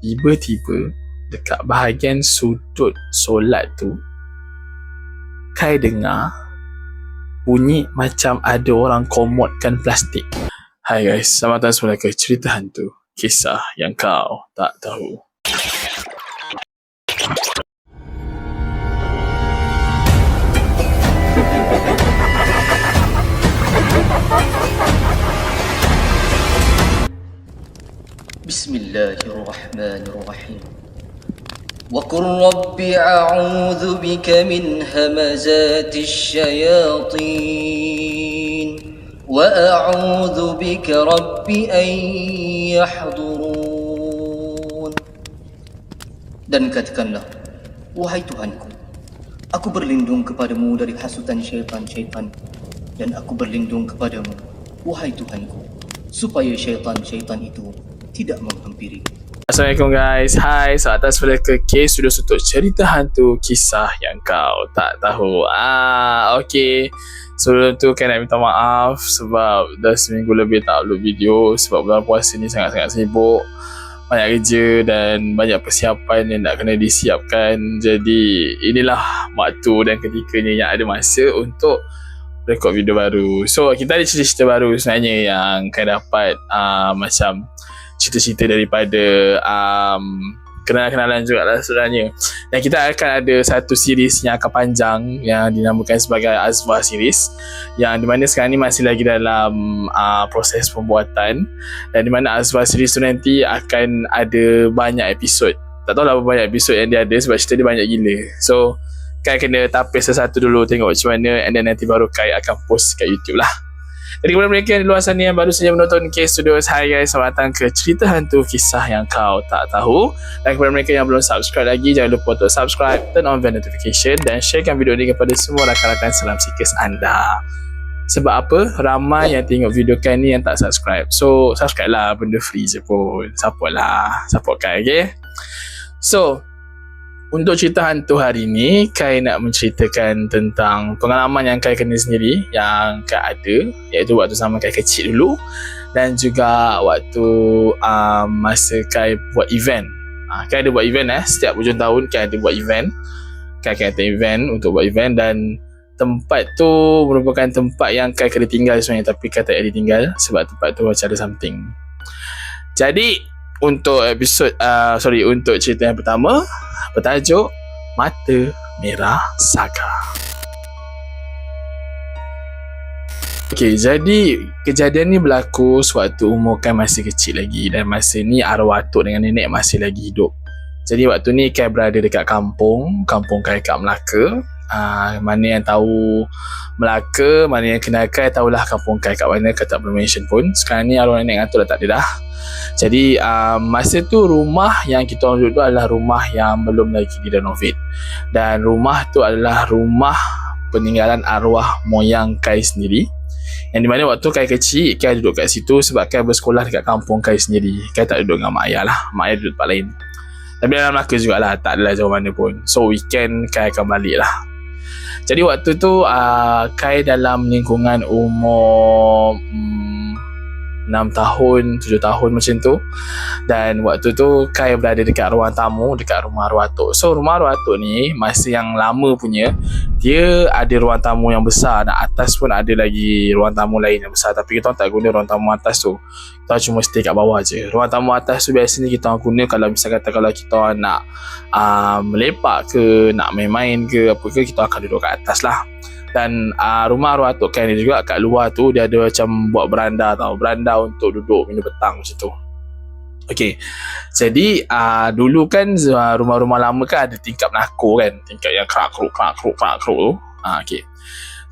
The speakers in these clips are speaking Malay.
tiba-tiba dekat bahagian sudut solat tu Kai dengar bunyi macam ada orang komodkan plastik. Hai guys, selamat datang semula ke cerita hantu. Kisah yang kau tak tahu. بسم الله الرحمن الرحيم وقل رب أعوذ بك من همزات الشياطين وأعوذ بك رب أن يحضرون Dan katakanlah, Wahai Tuhanku, aku berlindung kepadamu dari hasutan syaitan-syaitan dan aku berlindung kepadamu, Wahai Tuhanku, supaya syaitan-syaitan itu tidak menghampiri. Assalamualaikum guys. Hai, selamat datang semula ke K Studio untuk cerita hantu kisah yang kau tak tahu. Ah, okay. Sebelum tu kan nak minta maaf sebab dah seminggu lebih tak upload video sebab bulan puasa ni sangat-sangat sibuk. Banyak kerja dan banyak persiapan yang nak kena disiapkan. Jadi inilah waktu dan ketikanya yang ada masa untuk rekod video baru. So kita ada cerita-cerita baru sebenarnya yang akan dapat uh, macam cerita-cerita daripada um, kenalan-kenalan juga lah sebenarnya. Dan kita akan ada satu series yang akan panjang yang dinamakan sebagai Azwa series yang di mana sekarang ni masih lagi dalam uh, proses pembuatan dan di mana Azwa series tu nanti akan ada banyak episod. Tak tahu lah berapa banyak episod yang dia ada sebab cerita dia banyak gila. So, Kai kena tapis satu dulu tengok macam mana and then nanti baru Kai akan post kat YouTube lah. Jadi kepada mereka di luar sana yang baru saja menonton K Studios. Hai guys, selamat datang ke cerita hantu kisah yang kau tak tahu. Dan kepada mereka yang belum subscribe lagi Jangan lupa untuk subscribe, turn on bell notification Dan sharekan video ini kepada semua rakan-rakan selam sikis anda. Sebab apa? Ramai yang tengok video kan ni yang tak subscribe. So, subscribe lah, benda free je pun. Support lah, support kan, okay? So, untuk cerita hantu hari ni, Kai nak menceritakan tentang pengalaman yang Kai kena sendiri yang Kai ada iaitu waktu zaman Kai kecil dulu dan juga waktu um, masa Kai buat event. Ha, Kai ada buat event eh, setiap hujung tahun Kai ada buat event. Kai akan ada event untuk buat event dan tempat tu merupakan tempat yang Kai kena tinggal sebenarnya tapi Kai tak ada tinggal sebab tempat tu macam ada something. Jadi untuk episod uh, sorry untuk cerita yang pertama bertajuk Mata Merah Saga. Okay, jadi kejadian ni berlaku sewaktu umur kan masih kecil lagi dan masa ni arwah atuk dengan nenek masih lagi hidup. Jadi waktu ni Kai berada dekat kampung, kampung Kai kat Melaka. Uh, mana yang tahu Melaka, mana yang kenal Kai tahulah kampung Kai kat mana, Kai tak perlu mention pun. Sekarang ni arwah nenek dengan atuk dah tak ada dah. Jadi um, masa tu rumah yang kita orang duduk adalah rumah yang belum lagi direnovate. Dan rumah tu adalah rumah peninggalan arwah moyang Kai sendiri. Yang di mana waktu Kai kecil, Kai duduk kat situ sebab Kai bersekolah dekat kampung Kai sendiri. Kai tak duduk dengan mak ayah lah. Mak ayah duduk tempat lain. Tapi dalam Melaka jugalah, tak adalah jauh mana pun. So weekend Kai akan balik lah. Jadi waktu tu uh, Kai dalam lingkungan umur hmm, 6 tahun, 7 tahun macam tu. Dan waktu tu Kai berada dekat ruang tamu dekat rumah arwah atuk. So rumah arwah atuk ni masa yang lama punya dia ada ruang tamu yang besar dan atas pun ada lagi ruang tamu lain yang besar tapi kita tak guna ruang tamu atas tu. Kita cuma stay kat bawah je. Ruang tamu atas tu biasanya kita guna kalau misalnya kata kalau kita nak uh, melepak ke, nak main-main ke apa ke kita akan duduk kat atas lah dan uh, rumah arwah Atuk Ken ni juga kat luar tu dia ada macam buat beranda tau. Beranda untuk duduk minum petang macam tu. Okay, jadi uh, dulu kan uh, rumah-rumah lama kan ada tingkap nako kan. Tingkap yang kerak keruk kerak keruk kerak keruk tu. Uh, okay.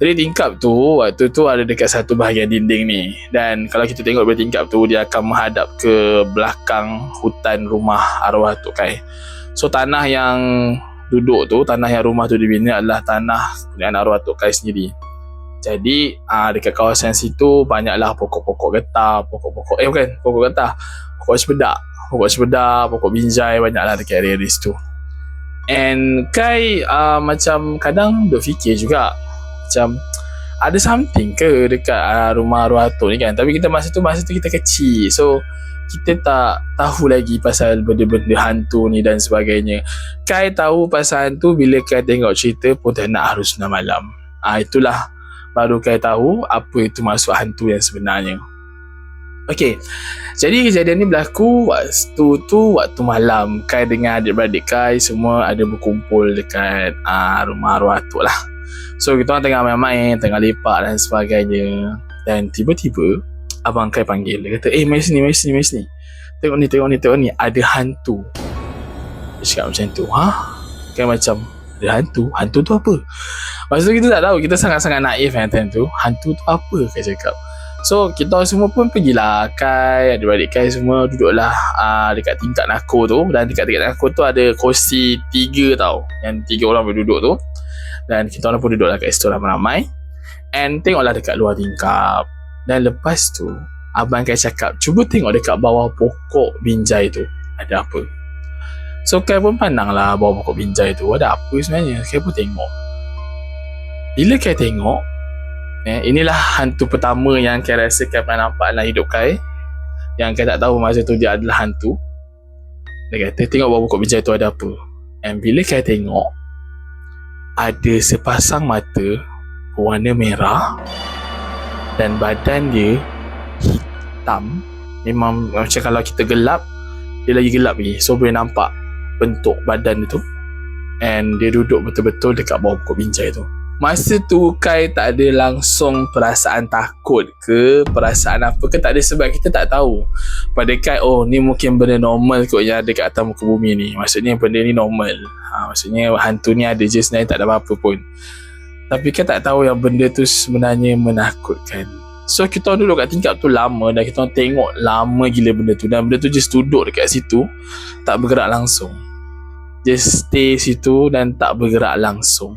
jadi tingkap tu waktu tu ada dekat satu bahagian dinding ni. Dan kalau kita tengok dari tingkap tu dia akan menghadap ke belakang hutan rumah arwah Atuk Kai so tanah yang duduk tu tanah yang rumah tu dibina adalah tanah punya arwah Tok Kai sendiri. Jadi aa, dekat kawasan situ banyaklah pokok-pokok getah, pokok-pokok eh bukan, pokok getah, pokok sepedak, pokok sepedak, pokok binjai banyaklah dekat area di situ. And Kai aa, macam kadang duk fikir juga macam ada something ke dekat aa, rumah arwah Tok ni kan. Tapi kita masa tu masa tu kita kecil. So kita tak tahu lagi pasal benda-benda hantu ni dan sebagainya. Kai tahu pasal hantu bila Kai tengok cerita pun nak harus 6 malam. Ah itulah baru Kai tahu apa itu maksud hantu yang sebenarnya. Okey. Jadi kejadian ni berlaku waktu tu waktu malam Kai dengan adik-beradik Kai semua ada berkumpul dekat uh, rumah arwah tu lah. So kita orang tengah main-main, tengah lepak dan sebagainya. Dan tiba-tiba abang Kai panggil. Dia kata eh mari sini mari sini mari sini. Tengok ni tengok ni tengok ni ada hantu. Dia cakap macam tu ha? Kai macam ada hantu? Hantu tu apa? Masa tu kita tak tahu. Kita sangat-sangat naif kan time tu. Hantu tu apa? Kai cakap. So kita semua pun pergilah Kai Adik-adik Kai semua duduklah uh, Dekat tingkat nako tu. Dan dekat tingkat nako tu ada kursi tiga tau. Yang tiga orang boleh duduk tu. Dan kita orang pun duduklah kat situ ramai-ramai. And tengoklah dekat luar tingkap dan lepas tu Abang Kai cakap Cuba tengok dekat bawah pokok binjai tu Ada apa? So Kai pun pandang lah Bawah pokok binjai tu Ada apa sebenarnya? Kai pun tengok. Bila Kai tengok eh, Inilah hantu pertama Yang Kai rasa Kai pernah nampak dalam hidup Kai Yang Kai tak tahu Masa tu dia adalah hantu. Dia kata Tengok bawah pokok binjai tu ada apa? And bila Kai tengok Ada sepasang mata Warna merah dan badan dia hitam. Memang macam kalau kita gelap dia lagi gelap lagi. So boleh nampak bentuk badan dia tu. And dia duduk betul-betul dekat bawah pokok binjai tu. Masa tu Kai tak ada langsung perasaan takut ke? Perasaan apa ke? Tak ada sebab kita tak tahu. Pada Kai oh ni mungkin benda normal kot yang ada kat atas muka bumi ni. Maksudnya benda ni normal. Ha, maksudnya hantu ni ada je sebenarnya tak ada apa-apa pun tapi kita tak tahu yang benda tu sebenarnya menakutkan. So kita duduk kat tingkap tu lama dan kita tengok lama gila benda tu dan benda tu just duduk dekat situ tak bergerak langsung. Just stay situ dan tak bergerak langsung.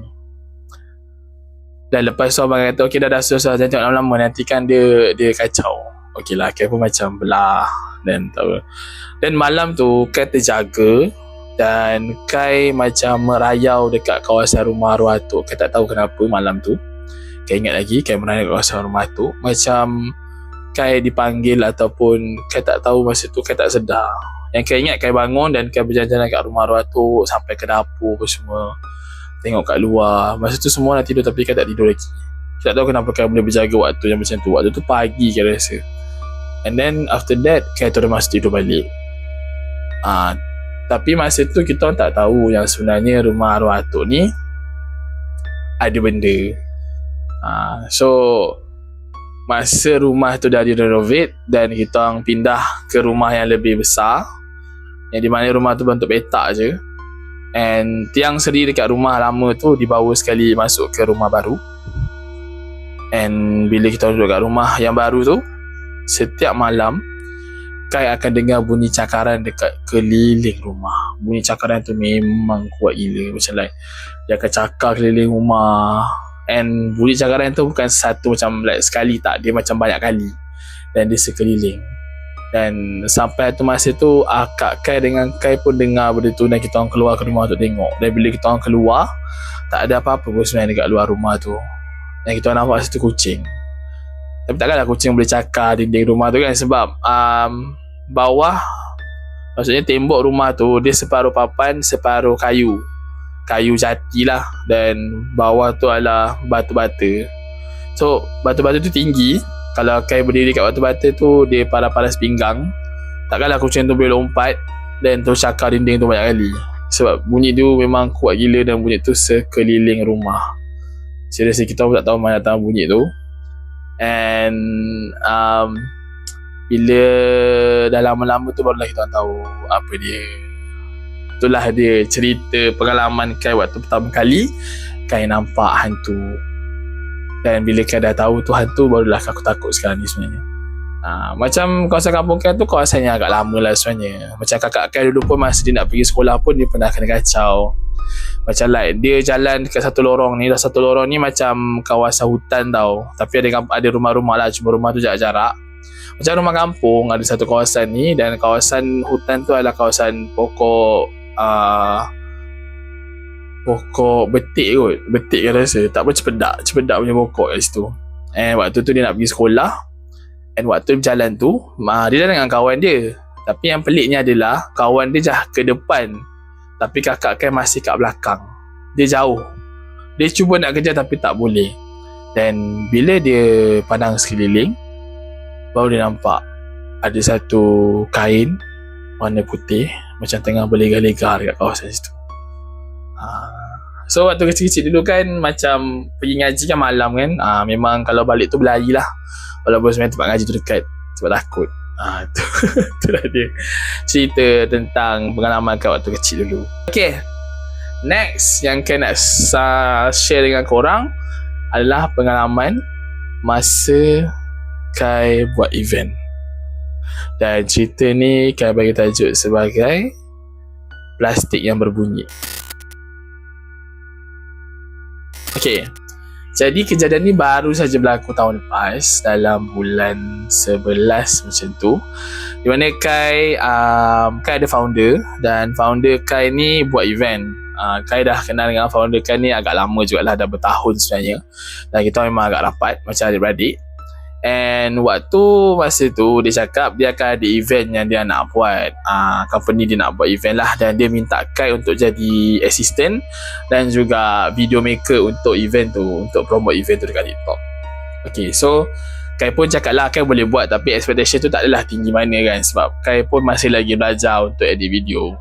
Dan lepas tu abang kata okay dah dah susah jangan tengok lama-lama nanti kan dia dia kacau. Okay lah Kai pun macam belah dan tahu. Dan malam tu Kai terjaga dan Kai macam merayau dekat kawasan rumah arwah tu Kai tak tahu kenapa malam tu. Kai ingat lagi Kai merayau dekat kawasan rumah tu Macam Kai dipanggil ataupun Kai tak tahu masa tu Kai tak sedar. Yang Kai ingat Kai bangun dan Kai berjalan-jalan kat rumah arwah tu Sampai ke dapur apa semua. Tengok kat luar Masa tu semua nak tidur tapi Kai tak tidur lagi. Kai tak tahu kenapa Kai boleh berjaga waktu yang macam tu. Waktu tu pagi Kai rasa And then after that Kai terus masuk tidur balik. Ah, tapi masa tu kita orang tak tahu yang sebenarnya rumah arwah atuk ni ada benda. Ha, so masa rumah tu dah direnovate dan kita orang pindah ke rumah yang lebih besar yang di mana rumah tu bentuk petak je. And tiang seri dekat rumah lama tu dibawa sekali masuk ke rumah baru. And bila kita duduk kat rumah yang baru tu setiap malam Kai akan dengar bunyi cakaran dekat keliling rumah. Bunyi cakaran tu memang kuat gila. Macam like, dia akan cakar keliling rumah. And bunyi cakaran tu bukan satu macam like sekali tak. Dia macam banyak kali. Dan dia sekeliling. Dan sampai tu masa tu, akak Kai dengan Kai pun dengar benda tu. Dan kita orang keluar ke rumah tu tengok. Dan bila kita orang keluar, tak ada apa-apa pun sebenarnya dekat luar rumah tu. Dan kita orang nampak situ kucing. Tapi takkanlah kucing boleh cakar dinding rumah tu kan sebab um, bawah maksudnya tembok rumah tu dia separuh papan separuh kayu. Kayu jati lah. Dan bawah tu adalah batu bata so batu bata tu tinggi. Kalau kai berdiri kat batu bata tu dia paras-paras pinggang. Takkanlah kucing tu boleh lompat dan tu cakar dinding tu banyak kali. Sebab bunyi tu memang kuat gila dan bunyi tu sekeliling rumah. Seriously kita pun tak tahu mana datang bunyi tu. And um, bila dah lama-lama tu barulah kita tahu apa dia. Itulah dia cerita pengalaman Kai waktu pertama kali Kai nampak hantu. Dan bila Kai dah tahu tu hantu barulah aku takut sekarang ni sebenarnya. Ha, macam kawasan kampung Kai tu kawasan yang agak lama lah sebenarnya. Macam kakak Kai dulu pun masa dia nak pergi sekolah pun dia pernah kena kacau. Macam like dia jalan ke satu lorong ni dah satu lorong ni macam kawasan hutan tau. Tapi ada ada rumah-rumah lah cuma rumah tu jarak-jarak macam rumah kampung ada satu kawasan ni dan kawasan hutan tu adalah kawasan pokok uh, pokok betik kot betik kan rasa tak pun cepedak cepedak punya pokok kat situ and waktu tu dia nak pergi sekolah and waktu berjalan tu uh, dia dengan kawan dia Tapi yang peliknya adalah kawan dia jah ke depan tapi kakak Kai masih kat belakang. Dia jauh. Dia cuba nak kejar tapi tak boleh. Dan bila dia pandang sekeliling baru dia nampak ada satu kain warna putih macam tengah berlega-lega dekat kawasan situ. Ha. So waktu kecil-kecil dulu kan macam pergi ngaji kan malam kan. Ha, memang kalau balik tu berlari lah. Walaupun sebenarnya tempat ngaji tu dekat sebab takut. Ha, tu, tu lah dia cerita tentang pengalaman kat waktu kecil dulu. Okay. Next yang nak share dengan korang adalah pengalaman masa Kai buat event. Dan cerita ni Kai bagi tajuk sebagai Plastik yang berbunyi. Okay Jadi kejadian ni baru saja berlaku tahun lepas Dalam bulan 11 macam tu. Di mana Kai um, Kai ada founder Dan founder Kai ni buat event. Uh, Kai dah kenal dengan founder Kai ni agak lama jugalah Dah bertahun sebenarnya. Dan kita memang agak rapat Macam adik-beradik And waktu masa tu dia cakap dia akan ada event yang dia nak buat. Uh, Company dia nak buat event lah. Dan dia minta Kai untuk jadi assistant Dan juga video maker untuk event tu Untuk promote event tu dekat TikTok. Okay so Kai pun cakap lah Kai boleh buat Tapi expectation tu tak adalah tinggi mana kan. Sebab Kai pun masih lagi belajar untuk edit video.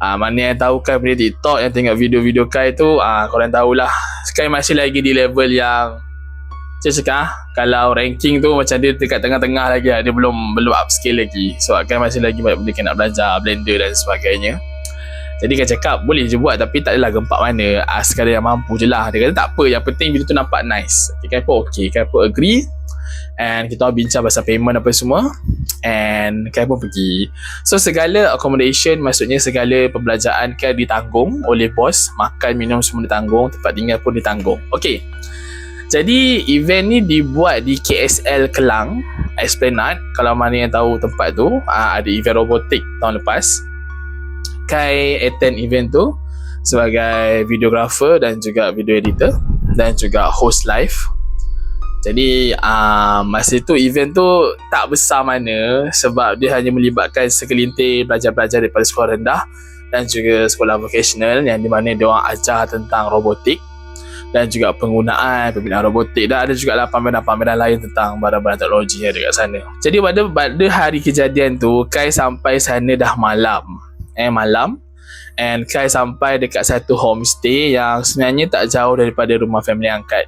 Uh, Mana yang tahu Kai punya TikTok Yang tengok video-video Kai tu uh, Korang tahulah. Kai masih lagi di level yang saya cakap ah, kalau ranking tu macam dia dekat tengah-tengah lagi lah. Dia belum belum upscale lagi. So kan masih lagi banyak benda nak belajar, blender dan sebagainya. Jadi kan cakap boleh je buat tapi tak adalah gempak mana. Ah, sekadar yang mampu je lah. Dia kata tak apa. Yang penting video tu nampak nice. Okay, kan pun okay. Kan pun agree. And kita bincang pasal payment apa semua. And kan pun pergi. So segala accommodation maksudnya segala pembelajaran kan ditanggung oleh bos. Makan, minum semua ditanggung. Tempat tinggal pun ditanggung. Okay. Jadi event ni dibuat di KSL Kelang Esplanade. Kalau mana yang tahu tempat tu uh, Ada event robotik tahun lepas. Kai attend event tu Sebagai videographer dan juga video editor Dan juga host live. Jadi uh, masa tu event tu tak besar mana Sebab dia hanya melibatkan segelintir pelajar-pelajar daripada sekolah rendah Dan juga sekolah vocational Yang di mana dia orang ajar tentang robotik dan juga penggunaan pembinaan robotik dan ada juga pameran-pameran lain tentang barang-barang teknologi yang dekat sana. Jadi pada pada hari kejadian tu Kai sampai sana dah malam. Eh malam and Kai sampai dekat satu homestay yang sebenarnya tak jauh daripada rumah family angkat.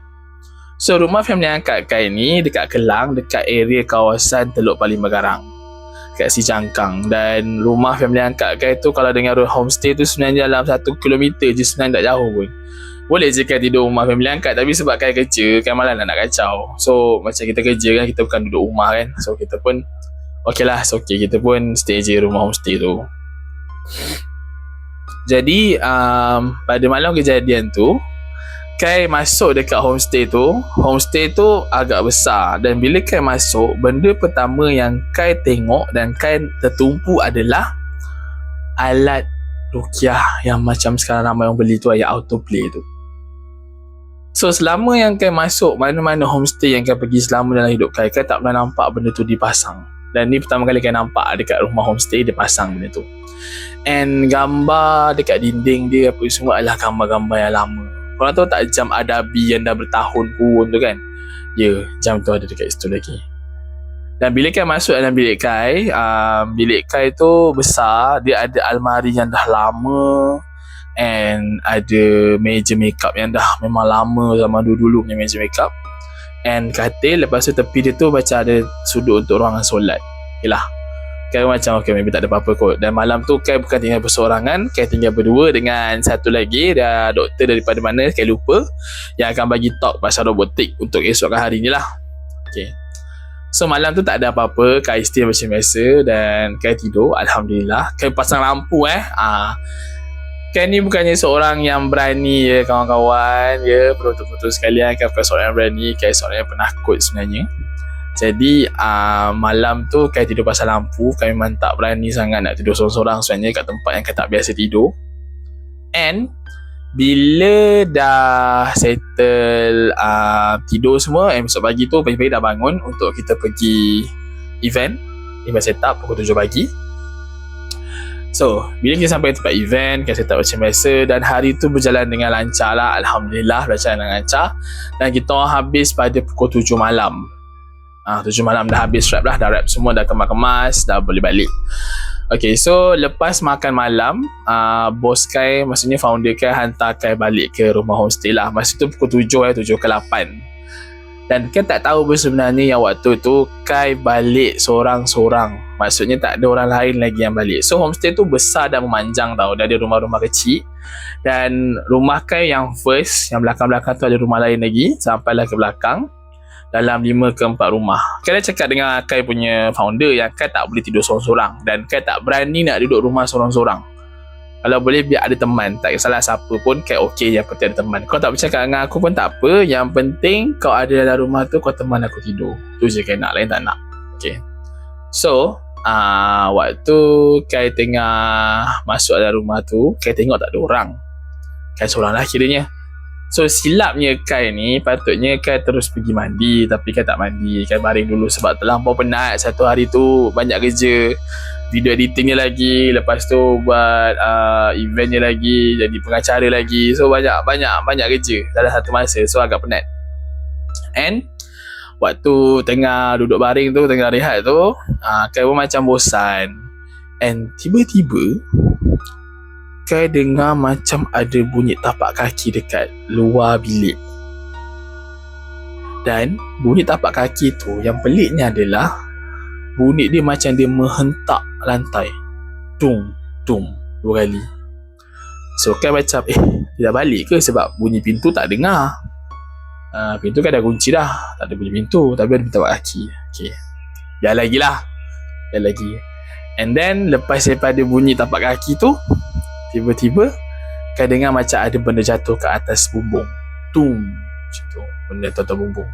So rumah family angkat Kai ni dekat Kelang dekat area kawasan Teluk Paling Megarang kat si Jangkang dan rumah family angkat Kai tu kalau dengan homestay tu sebenarnya dalam satu kilometer je sebenarnya tak jauh pun boleh je kan tidur rumah family angkat tapi sebab kan kerja kan malam nak, nak kacau. So macam kita kerja kan kita bukan duduk rumah kan. So kita pun okey lah so okay. Kita pun stay je rumah homestay tu. Jadi um, pada malam kejadian tu Kai masuk dekat homestay tu. Homestay tu agak besar. Dan bila Kai masuk Benda pertama yang Kai tengok Dan Kai tertumpu adalah Alat Rukiah Yang macam sekarang ramai orang beli tu Ayat autoplay tu So selama yang Kai masuk mana-mana homestay yang Kai pergi selama dalam hidup Kai, Kai tak pernah nampak benda tu dipasang. Dan ni pertama kali Kai nampak dekat rumah homestay dia pasang benda tu. And gambar dekat dinding dia apa semua adalah gambar-gambar yang lama. Korang tahu tak jam Adabi yang dah bertahun pun tu kan? Ya, yeah, jam tu ada dekat situ lagi. Dan bila Kai masuk dalam bilik Kai, uh, bilik Kai tu besar, dia ada almari yang dah lama, and ada meja makeup yang dah memang lama zaman dulu-dulu punya meja makeup. And katil lepas tu tepi dia tu macam ada sudut untuk ruangan solat. Yelah. Kan macam okay maybe tak ada apa-apa kot. Dan malam tu kan bukan tinggal bersorangan kan tinggal berdua dengan satu lagi dia doktor daripada mana kan lupa yang akan bagi talk pasal robotik untuk esok hari ni lah. Okay. So malam tu tak ada apa-apa Kai stay macam biasa Dan Kai tidur Alhamdulillah. Kai pasang lampu eh? Ah, Ken ni bukannya seorang yang berani ya kawan-kawan ya perlu-perlu sekalian kan bukan seorang yang berani Ken seorang yang penakut sebenarnya. Jadi uh, malam tu Ken tidur pasal lampu Ken memang tak berani sangat nak tidur seorang-seorang sebenarnya kat tempat yang Ken tak biasa tidur. And bila dah settle uh, tidur semua and besok pagi tu pagi-pagi dah bangun untuk kita pergi event event setup pukul 7 pagi So, bila kita sampai tempat event, kita up macam biasa dan hari tu berjalan dengan lancar lah. Alhamdulillah berjalan dengan lancar. Dan kita habis pada pukul 7 malam. Ah, 7 malam dah habis wrap lah. Dah wrap semua, dah kemas-kemas, dah boleh balik. Okay, so lepas makan malam, uh, bos Kai, maksudnya founder Kai hantar Kai balik ke rumah homestay lah. Masa tu pukul 7 eh, 7 ke 8. Dan Kai tak tahu pun sebenarnya yang waktu tu Kai balik seorang-seorang. Maksudnya tak ada orang lain lagi yang balik. So homestay tu besar dan memanjang tau. Dia ada rumah-rumah kecil. Dan rumah Kai yang first, yang belakang-belakang tu ada rumah lain lagi. Sampailah ke belakang. Dalam lima ke empat rumah. Kai dah cakap dengan Kai punya founder yang Kai tak boleh tidur seorang-seorang. Dan Kai tak berani nak duduk rumah seorang-seorang kalau boleh biar ada teman tak kisahlah siapa pun kayak okey yang penting ada teman kau tak bercakap dengan aku pun tak apa yang penting kau ada dalam rumah tu kau teman aku tidur tu je kan nak lain tak nak okey so uh, waktu kai tengah masuk dalam rumah tu kai tengok tak ada orang. Kai seorang lah kiranya So silapnya Kai ni patutnya Kai terus pergi mandi. Tapi Kai tak mandi. Kai baring dulu sebab terlampau penat satu hari tu. Banyak kerja. Video editingnya lagi. Lepas tu buat uh, eventnya lagi. Jadi pengacara lagi. So banyak banyak banyak kerja dalam satu masa. So agak penat. And waktu tengah duduk baring tu tengah rehat tu uh, Kai pun macam bosan. And tiba-tiba Kai dengar macam ada bunyi tapak kaki dekat luar bilik. Dan bunyi tapak kaki tu yang peliknya adalah bunyi dia macam dia menghentak lantai. Tung tung dua kali. So kan macam eh dia dah balik ke sebab bunyi pintu tak dengar uh, pintu kan dah kunci dah. Tak ada bunyi pintu tapi ada tapak kaki. Okay. biar lagi lah. Biar lagi. And then lepas daripada bunyi tapak kaki tu tiba-tiba kan dengar macam ada benda jatuh ke atas bumbung. Tung. Macam tu. Benda atas bumbung.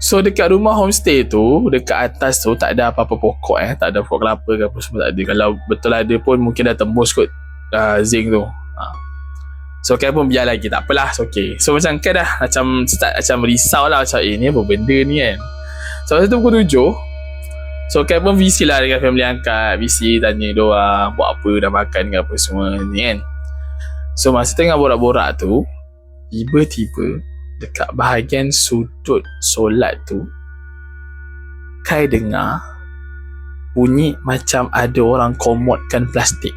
So dekat rumah homestay tu Dekat atas tu tak ada apa-apa pokok eh. Tak ada pokok kelapa ke apa semua tak ada. Kalau betul ada pun mungkin dah tembus kot uh, Zinc tu. So kan pun biar lagi. Tak apalah so, okay. So macam kan dah macam start macam risau lah Macam eh ni apa benda ni kan? So masa tu pukul tujuh So kan pun VC lah dengan family angkat. VC tanya doang buat apa? Dah makan ke apa semua ni kan? So masa tengah borak-borak tu Tiba-tiba dekat bahagian sudut solat tu Kai dengar bunyi macam ada orang komodkan plastik.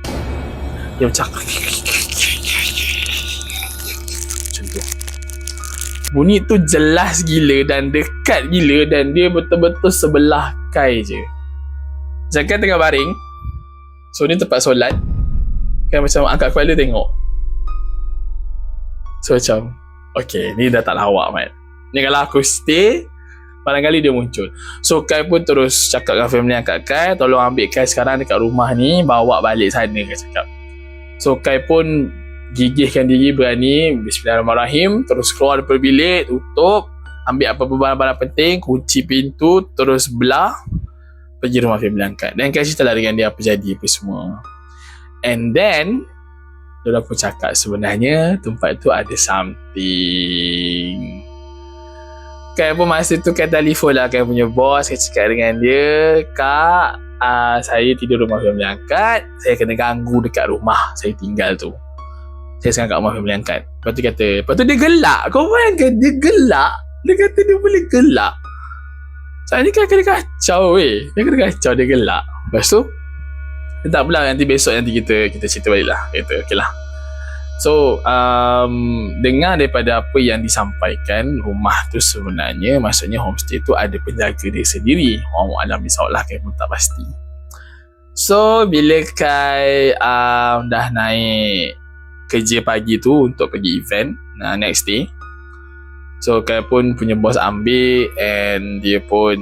Dia macam bunyi tu jelas gila dan dekat gila dan dia betul-betul sebelah Kai je macam kan tengah baring so ni tempat solat kan macam angkat kepala tengok so macam Okay, ni dah tak lawak, Mat. Ni kalau aku stay, barangkali dia muncul. So, Kai pun terus cakap dengan family angkat Kai, tolong ambil Kai sekarang dekat rumah ni, bawa balik sana, Kai cakap. So, Kai pun gigihkan diri berani, bismillahirrahmanirrahim, terus keluar dari bilik, tutup, ambil apa-apa barang-barang penting, kunci pintu, terus belah, pergi rumah family angkat. Dan Kai cerita lah dengan dia apa jadi, apa semua. And then, dia pun cakap sebenarnya tempat tu ada something. Kan pun masa tu kan telefon lah kan punya bos kan cakap dengan dia kak uh, saya tidur rumah family angkat saya kena ganggu dekat rumah saya tinggal tu saya sekarang kat rumah family angkat lepas tu kata lepas tu dia gelak. Kau bayangkan dia gelak. Dia kata dia boleh gelak. Saya ni kan kena kacau weh. Dia kena kacau dia gelak. Lepas tu tak pula nanti besok nanti kita kita cerita balik lah kata okey lah. So um, dengar daripada apa yang disampaikan rumah tu sebenarnya maksudnya homestay tu ada penjaga dia sendiri. Orang alam risaulah kan pun tak pasti. So bila Kai um, dah naik kerja pagi tu untuk pergi event uh, next day. So Kai pun punya bos ambil and dia pun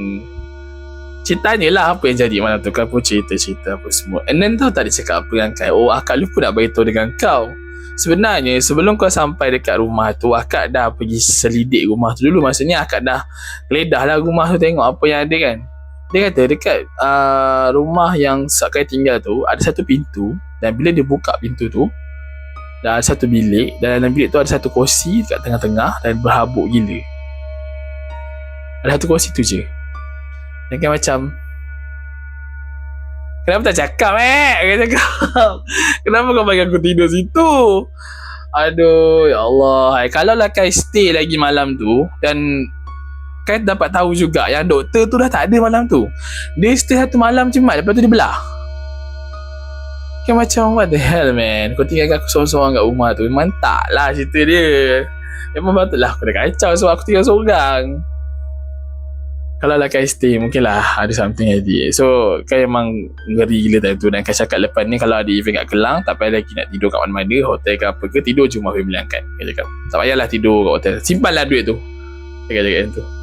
ceritanya lah apa yang jadi malam tu. Kan pun cerita-cerita apa semua. And then tahu tak dia cakap apa dengan Kai? Oh akak lupa nak beritahu dengan kau. Sebenarnya sebelum kau sampai dekat rumah tu akak dah pergi selidik rumah tu dulu. Maksudnya akak dah ledah lah rumah tu tengok apa yang ada kan. Dia kata dekat uh, rumah yang Kai tinggal tu ada satu pintu. Dan bila dia buka pintu tu dah ada satu bilik dan dalam bilik tu ada satu kursi dekat tengah-tengah dan berhabuk gila ada satu kursi tu je dan kan macam Kenapa tak cakap eh? Kau cakap. Kenapa kau bagi aku tidur situ? Aduh, ya Allah. Hai, kalau lah kau stay lagi malam tu dan kau dapat tahu juga yang doktor tu dah tak ada malam tu. Dia stay satu malam cemat lepas tu dia belah. Kan macam what the hell man? Kau tinggalkan aku seorang-seorang kat rumah tu Memang tak lah cerita dia. Memang patutlah aku dah kacau Sebab aku tinggal seorang. Kalau lah kau stay mungkin lah ada something jadi so kau memang ngeri gila time tu dan kau cakap lepas ni. Kalau ada event kat Kelang tak payah lagi nak tidur kat mana-mana hotel ke apa ke tidur je rumah family angkat. Kau cakap tak payahlah tidur kat hotel. Simpan lah duit tu. Cakap cakap tu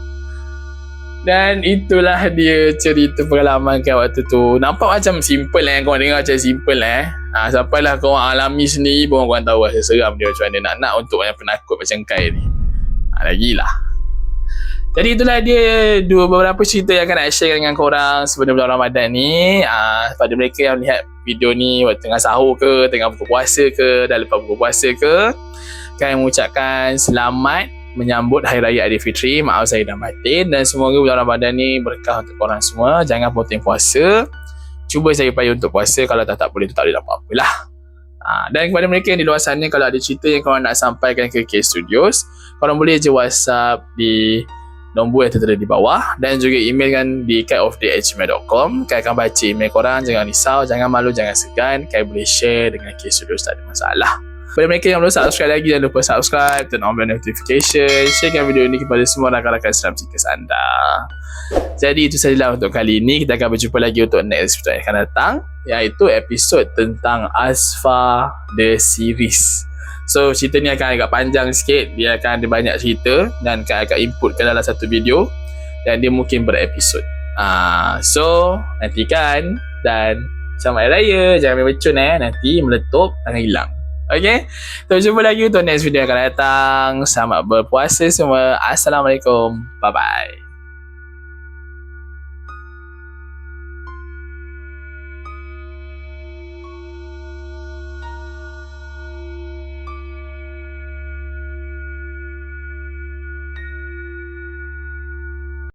dan itulah dia cerita pengalaman kau waktu tu. Nampak macam simple eh. Kau dengar macam simple eh. Ha, sampailah kau alami sendiri pun kau tahu rasa seram dia macam mana nak-nak untuk yang penakut macam kau ni. Ha, lagi lah jadi itulah dia dua beberapa cerita yang akan nak share dengan korang sebelum bulan Ramadan ni. Uh, pada mereka yang lihat video ni waktu tengah sahur ke, tengah buka puasa ke, dah lepas buka puasa ke, kami mengucapkan selamat menyambut Hari Raya Aidilfitri. Maaf saya dah batin dan semoga bulan Ramadan ni berkah untuk korang semua. Jangan potong puasa. Cuba saya payah untuk puasa. Kalau tak tak boleh tak boleh apa-apa lah. Ha, dan kepada mereka yang di luar sana kalau ada cerita yang korang nak sampaikan ke K Studios, korang boleh je WhatsApp di nombor yang tertera di bawah dan juga email kan di kiteofday@gmail.com Kai akan baca email korang jangan risau jangan malu jangan segan Kai boleh share dengan Case Studios tak ada masalah pada mereka yang belum subscribe lagi jangan lupa subscribe dan on bell notification sharekan video ini kepada semua rakan-rakan seram cikas anda. Jadi itu sajalah untuk kali ini. Kita akan berjumpa lagi untuk next episode yang akan datang iaitu episod tentang Asfa The Series. So cerita ni akan agak panjang sikit. Dia akan ada banyak cerita Dan akan agak input ke dalam satu video Dan dia mungkin berepisod. Uh, So nantikan Dan Selamat Hari Raya. Jangan main becun eh. Nanti meletup Tangan hilang Okay Kita jumpa lagi untuk next video akan datang. Selamat berpuasa semua. Assalamualaikum. Bye bye